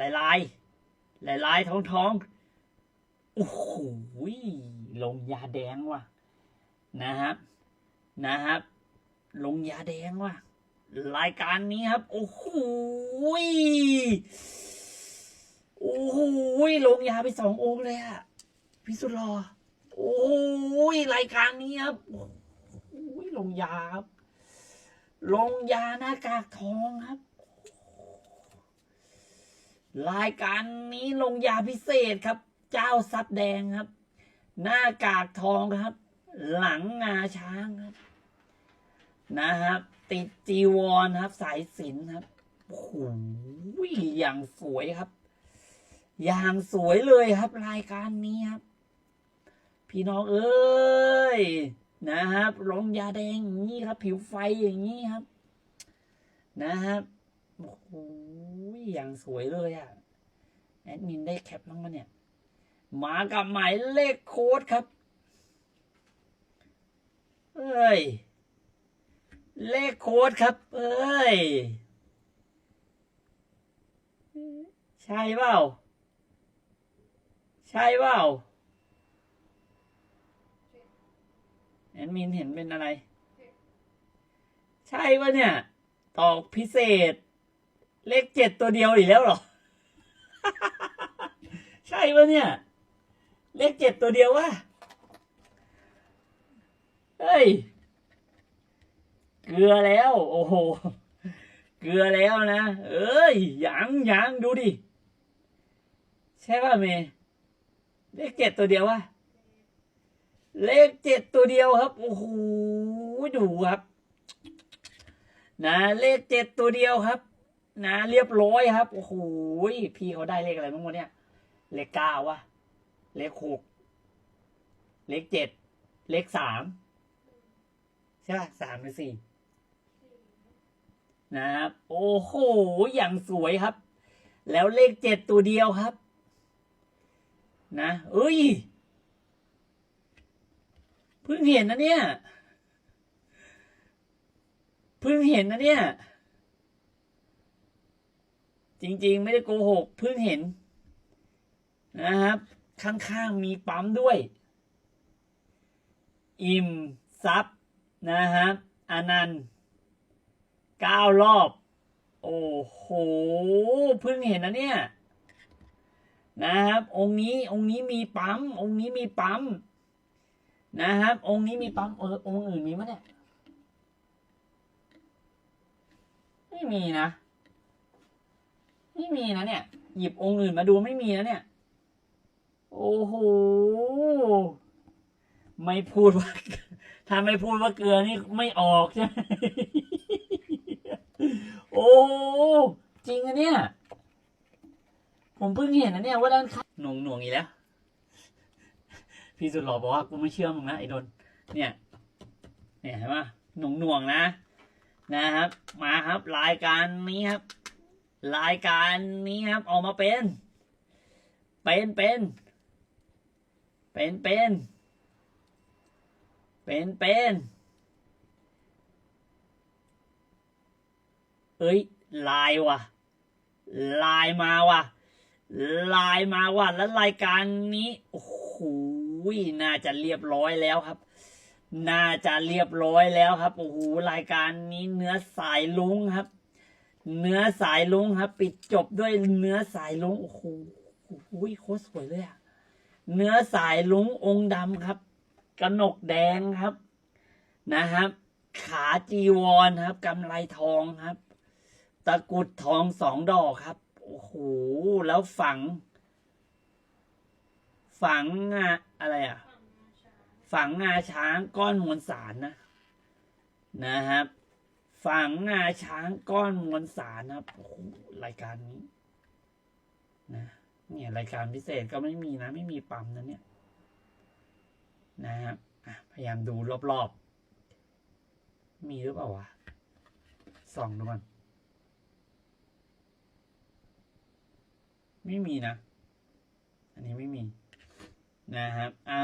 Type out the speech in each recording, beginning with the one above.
ลายลายลายลายท้องท้องโอ้โหลงยาแดงว่ะ นะครับนะครับ ลงยาแดงว่ะ รายการนี้ครับ โอ้โหโอ้โหลงยาไปสององค์เลยอะพี่สุดรอ โอ้โหยรายการนี้ครับโอ้โหยลงยาครับ ลงยาหน้ากากทองครับ รายการนี้ลงยาพิเศษครับ เจ้าซับแดงครับ หน้ากากทองครับ หลังงาช้างครับ นะครับ ติดจีวรครับ สายสินครับโอ้โหอย่างสวยครับ อย่างสวยเลยครับ รายการนี้ครับ พี่น้องเอ้ยนะครับลงยาแดงอย่างนี้ครับ ผิวไฟอย่างนี้ครับ นะครับ โอ้โหอย่างสวยเลยอะ่ะ แอดมินได้แคปบ้างมาเนี่ย มากับหมายเลขโค้ดครับ เอ้ย เลขโค้ดครับ เอ้ย ใช่เปล่า ใช่เปล่า แอดมินเห็นเป็นอะไร ใช่ปะเนี่ย ตอกพิเศษ เลขเจ็ดตัวเดียวอีกแล้วหรอ ใช่ปะเนี่ย เลขเจ็ดตัวเดียววะเฮ้ย เกลือแล้ว โอ้โห เกลือแล้วนะ เอ้ยยังยังดูดิ ใช่ป่ะเมย์เลขเจ็ดตัวเดียววะเลขเจ็ดตัวเดียวครับ โอ้โห ดูครับ นะ เลขเจ็ดตัวเดียวครับ นะเรียบร้อยครับ โอ้โหพี่เขาได้เลขอะไรบ้างวะเนี่ย เลขเก้าวะเลขหกเลขเจ็ดเลขสามใช่ป่ะสามหรือสี่นะครับ โอ้โห อย่างสวยครับ แล้วเลขเจ็ดตัวเดียวครับ นะเอ้ยเพิ่งเห็นนะเนี่ยเพิ่งเห็นนะเนี่ย จริงๆ ไม่ได้โกหกเพิ่งเห็น นะครับ ข้างๆมีปั๊มด้วย อิ่มซับนะครับอนันต์เก้ารอบ โอ้โหเพิ่งเห็นนะเนี่ย นะครับ องค์นี้องค์นี้มีปั๊ม องค์นี้มีปั๊มนะครับ องค์นี้มีปั๊มเออองค์อื่นมีมั้ยเนี่ย ไม่มีนะ ไม่มีนะเนี่ย หยิบองค์อื่นมาดูไม่มีนะเนี่ย โอ้โห ไม่พูดว่าถ้าไม่พูดว่าเกลือนี่ไม่ออกใช่ไหมโอ้จริงอะเนี่ย ผมเพิ่งเห็นนะเนี่ยว่าด้านข้างหน่วงหน่วงอีกแล้ว พี่สุดหล่อบอกว่ากูไม่เชื่อมึงนะไอ้ดนเนี่ย เนี่ยเห็นปะหน่วงหน่วงนะ นะครับ มาครับรายการนี้ครับ รายการนี้ครับออกมาเป็น เป็นเป็นเป็นเป็นเป็นเป็นเอ้ยลายว่ะลายมาว่ะลายมาว่ะแล้วรายการนี้โอ้โหน่าจะเรียบร้อยแล้วครับ น่าจะเรียบร้อยแล้วครับโอ้โหรายการนี้เนื้อสายลุงครับ เนื้อสายลุงครับ ปิดจบด้วยเนื้อสายลุงโอ้โหโอ้โหโคตรสวยเลยอะเนื้อสายลุงองค์ดำครับกระหนกแดงครับนะครับ ขาจีวรครับกำไรทองครับ ตะกุดทองสองดอกครับโอ้โหแล้วฝัง ฝังอะอะไรอะฝังงาช้างก้อนมวลสารนะนะครับ ฝังงาช้างก้อนมวลสารนะครับโอ้โหรายการนี้นะเนี่ยรายการพิเศษก็ไม่มีนะ ไม่มีปั๊มนะเนี่ย นะครับพยายามดูรอบๆ มีหรือเปล่าวะส่องดูก่อนไม่มีนะ อันนี้ไม่มีนะครับอ่า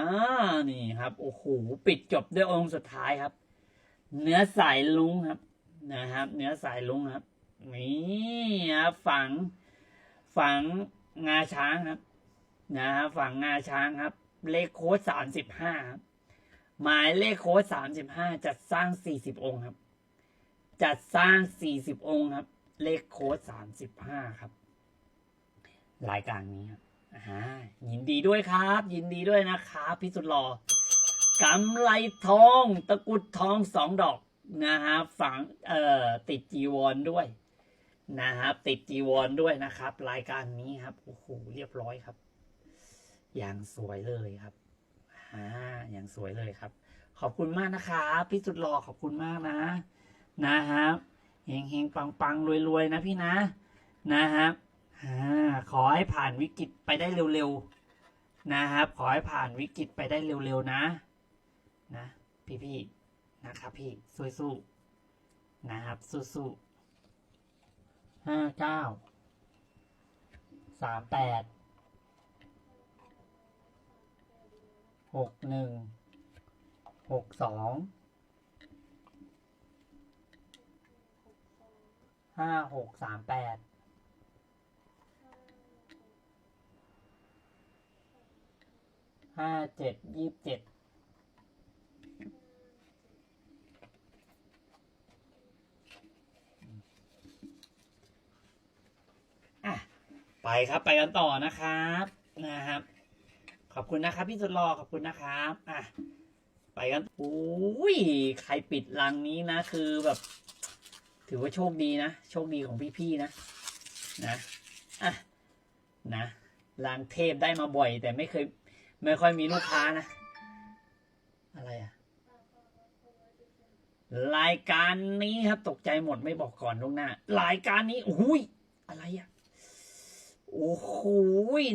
นี่ครับ โอ้โห ปิดจบด้วยองค์สุดท้ายครับ เนื้อสายลุงครับ นะครับ เนื้อสายลุงครับ นี่ครับฝัง ฝังงาช้างครับ นะฮะฝังงาช้างครับ เลขโค้ดสามสิบห้าครับหมายเลขโค้ดสามสิบห้าจัดสร้างสี่สิบองค์ครับ จัดสร้างสี่สิบองค์ครับ เลขโค้ดสามสิบห้าครับรายการนี้ครับยินดีด้วยครับ ยินดีด้วยนะครับพี่สุดหล่อกำไรทอง ตะกุดทองสองดอก นะฮะฝังเอ่อติดจีวรด้วยนะครับ ติดจีวรด้วยนะครับ รายการนี้ครับโอ้โหเรียบร้อยครับ อย่างสวยเลยครับอ่าอย่างสวยเลยครับ ขอบคุณมากนะครับพี่สุดหล่อขอบคุณมากนะ นะครับเฮงเฮงปังปังรวยรวยๆนะพี่นะนะครับอ่าขอให้ผ่านวิกฤตไปได้เร็วๆนะครับ ขอให้ผ่านวิกฤตไปได้เร็วๆนะ นะ พี่ๆ นะครับพี่สู้ๆนะครับสู้ๆห้าเก้าสามแปดหกหนึ่งหกสองห้าหกสามแปดห้าเจ็ดยี่สิบเจ็ดอะ ไป ครับไปกันต่อนะครับนะครับ ขอบคุณนะครับพี่สุดหล่อขอบคุณนะครับอะไปกันอุ้ยใครปิดรังนี้นะ คือแบบ ถือว่าโชคดีนะ โชคดีของพี่ๆนะนะอะนะรังเทพได้มาบ่อย แต่ไม่เคย ไม่ค่อยมีลูกค้านะ อะไรอะรายการนี้ครับตกใจหมดไม่บอกก่อนล่วงหน้า รายการนี้อุ้ยอะไรอะ โอ้โห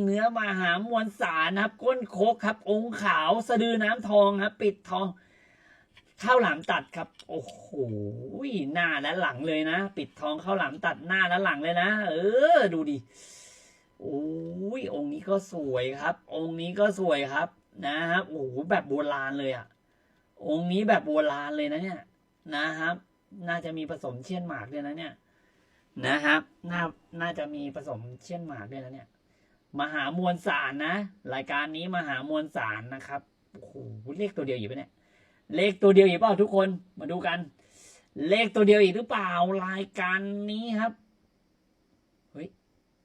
เนื้อมาหามวลสารนะครับ ก้นโคกครับ องค์ขาวสะดือน้ำทองครับ ปิดทองข้าวหลามตัดครับ โอ้โหหน้าและหลังเลยนะ ปิดทองข้าวหลามตัดหน้าและหลังเลยนะ เออ ดูดิโอ้ยองค์นี้ก็สวยครับ องค์นี้ก็สวยครับ นะครับโอ้โหแบบโบราณเลยอะองค์นี้แบบโบราณเลยนะเนี่ยนะครับ น่าจะมีผสมเชี่ยนหมากด้วยนะเนี่ย นะครับน่าน่าจะมีผสมเชี่ยนหมากด้วยนะเนี่ย มหามวลสารนะ รายการนี้มหามวลสารนะครับโอ้โหเลขตัวเดียวอยู่ปะเนี่ย เลขตัวเดียวอีกเปล่าทุกคนมาดูกัน เลขตัวเดียวอีกหรือเปล่ารายการนี้ครับเฮ้ย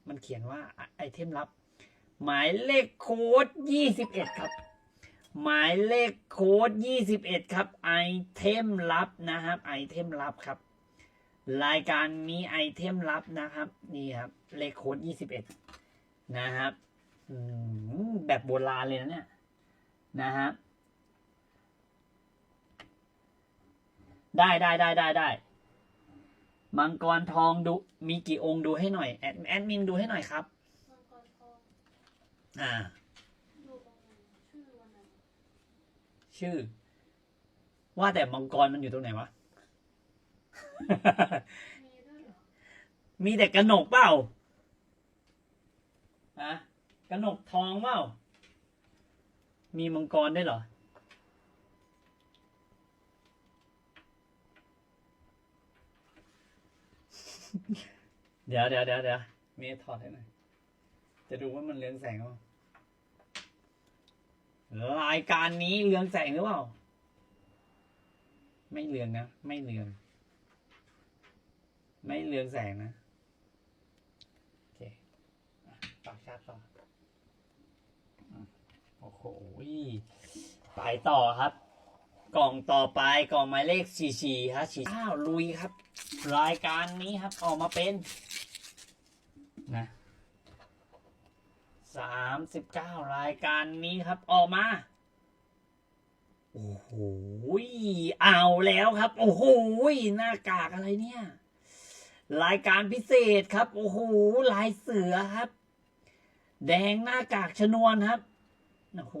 มันเขียนว่าไอเทมลับ หมายเลขโค้ดยี่สิบเอ็ดครับ หมายเลขโค้ดยี่สิบเอ็ดครับไอเทมลับนะครับไอเทมลับครับ รายการนี้ไอเทมลับนะครับ นี่ครับ เลขโค้ดยี่สิบเอ็ดนะครับแบบโบราณเลยนะเนี่ยนะครับได้ได้ได้ได้ได้มังกรทองดูมีกี่องค์ดูให้หน่อย แอดแอดมินดูให้หน่อยครับมังกรทองอ่า ชื่อ ว่าแต่มังกรมันอยู่ตรงไหนวะ มีแต่กระหนกเปล่าอะกระหนกทองเปล่า มีมังกรได้เหรอ เดี๋ยวเดี๋ยวเดี๋ยวเดี๋ยวมีถอดให้หน่อย จะดูว่ามันเรืองแสงเปล่ารายการนี้เรืองแสงหรือเปล่า ไม่เรืองนะ ไม่เรือง ไม่เรืองแสงนะ โอเคต่อชาติต่อโอ้โหไปต่อครับ กล่องต่อไปกล่องหมายเลขสี่สี่ฮะสี่อ้าวลุยครับ รายการนี้ครับ ออกมาเป็น นะสามสิบเก้ารายการนี้ครับ ออกมาโอ้โหเอาแล้วครับ โอ้โหหน้ากากอะไรเนี่ย รายการพิเศษครับ โอ้โหลายเสือครับ แดงหน้ากากชนวนครับโอ้โห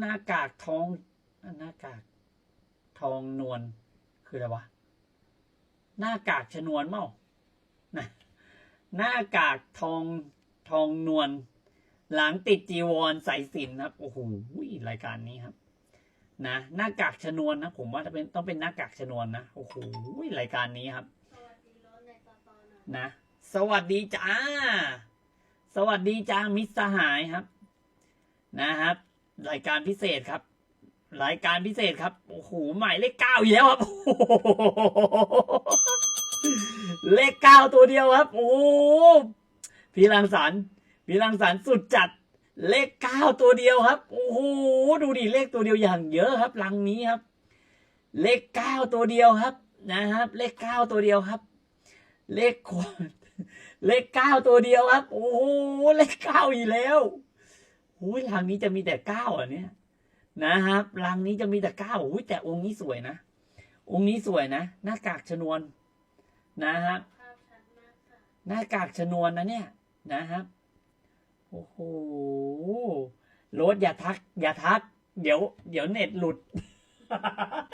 หน้ากากทองหน้ากาก ทองนวลคืออะไรวะหน้ากากชนวนเมานะหน้ากากทองทองนวลหลังติดจีวรใส่สินครับ โอ้โหรายการนี้ครับนะหน้ากากชนวนนะ ผมว่าจะเป็นต้องเป็นหน้ากากชนวนนะโอ้โหรายการนี้ครับ นะ สวัสดีจ้า สวัสดีจ้ามิตรสหายครับ นะครับ รายการพิเศษครับ รายการพิเศษครับโอ้โหหมายเลขเก้าอีกแล้วครับเลขเก้าตัวเดียวครับ โอ้พี่รังสรรค์พี่รังสรรค์สุดจัดเลขเก้าตัวเดียวครับ โอ้โหดูดิเลขตัวเดียวอย่างเยอะครับลังนี้ครับ เลขเก้าตัวเดียวครับ นะครับ เลขเก้าตัวเดียวครับ เลขขวดเลขเก้าตัวเดียวครับ โอ้โหเลขเก้าอีกแล้วโอ้ยลังนี้จะมีแต่เก้าอะเนี่ย นะครับลังนี้จะมีแต่เก้าอุ้ยแต่องค์นี้สวยนะองค์นี้สวยนะหน้ากากชนวนนะครับหน้ากากชนวนนะเนี่ยนะครับโอ้โหรถอย่าทัก อย่าทัก เดี๋ยว เดี๋ยวเน็ตหลุด